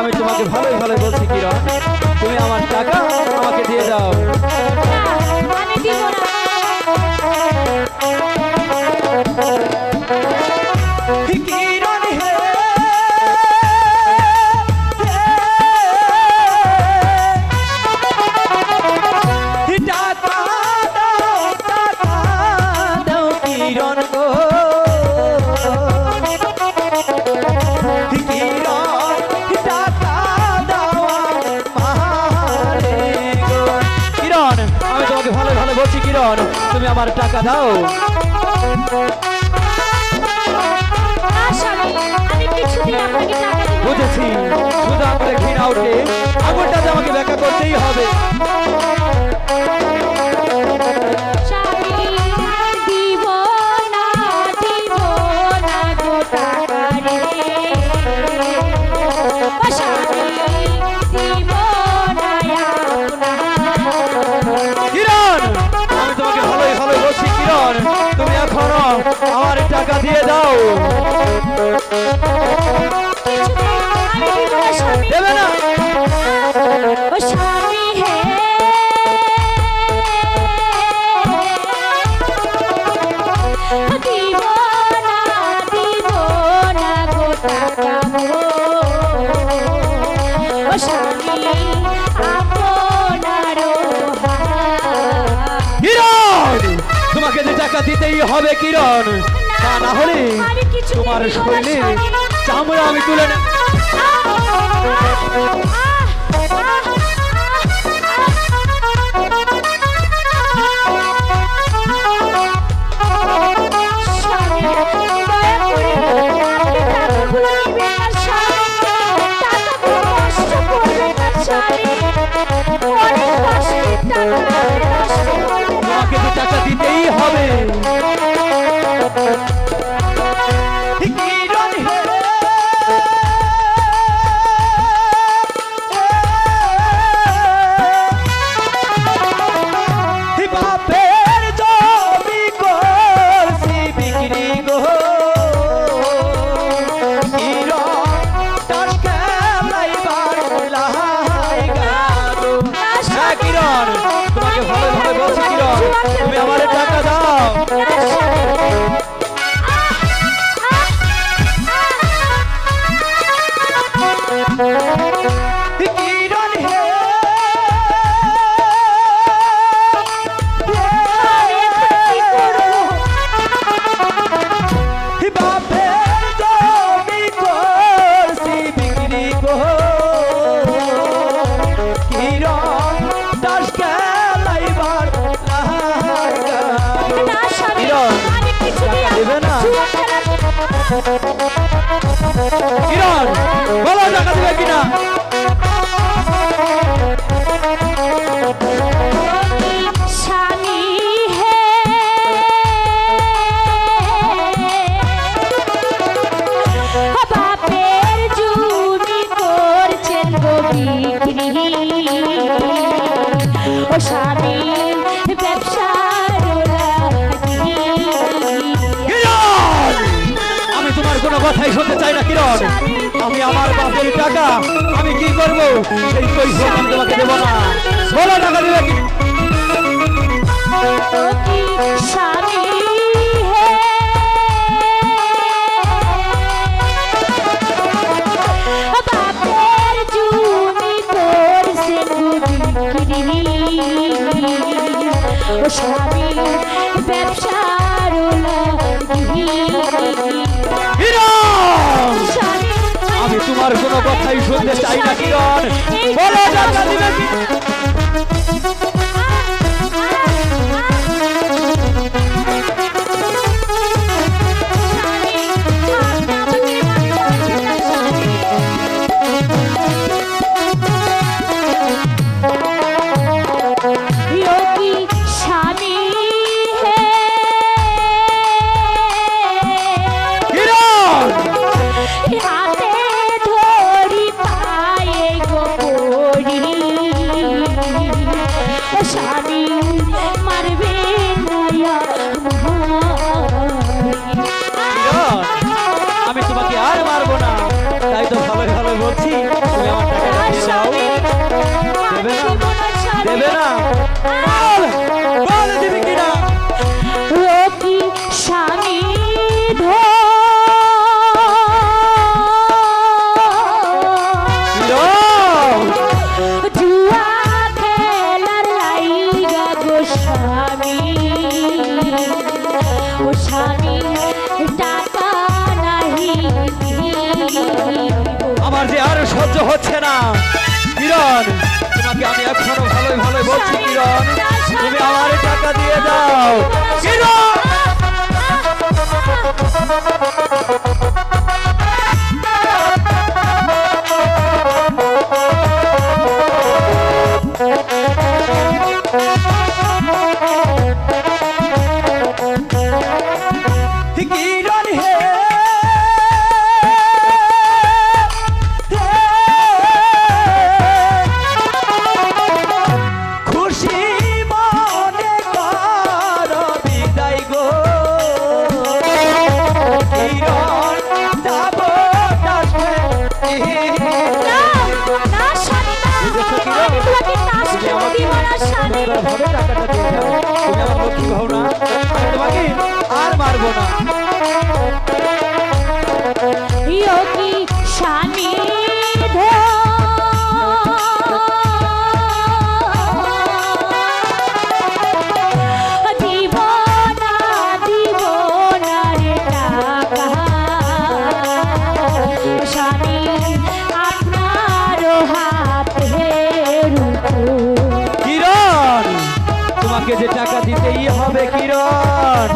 আমি তোমাকে ভালোই ভালো বলছি কিরণ। তুমি আমার টাকা আমাকে দিয়ে দাও। আমার টাকা দাও। বুঝেছি শুধু আমাকে ঘৃণা উঠে আঙুলটা আমাকে ব্যাখ্যা করতেই হবে। টাকা দিয়ে দাও। দেবে না? তোমাকে যে টাকা দিতেই হবে কিরণ। তা না হলে তোমার শরীরে চামড়া আমি তুলে না কিরণ বলো টাকা দিবে কিনা? কথাই শুনতে চাই না, কিরণ? আমি আমার বাপের টাকা, আমি কি করব? সেই পয়সা আমি তোমাকে দেবো না। বলো টাকা দেবে তোমার কোনো কথাই শুনতে চাই না কি বলো বলছি তুমি আমার টাকা দিয়ে দাও দেবে না দেবে না বল বল দিবি কিনা লোকি স্বামী ধর Shani, oh Shani, আর সহ্য হচ্ছে না। কিরণ, তোমাকে আমি এখনও ভালোই ভালোই বলছি কিরণ। তুমি আমার টাকা দিয়ে দাও। টাকাটা দিয়ে যাও তুমি আমার লক্ষ্মী হও না আমি তোমাকে আর মারবো না। যে টাকা দিতেই হবে কিরণ।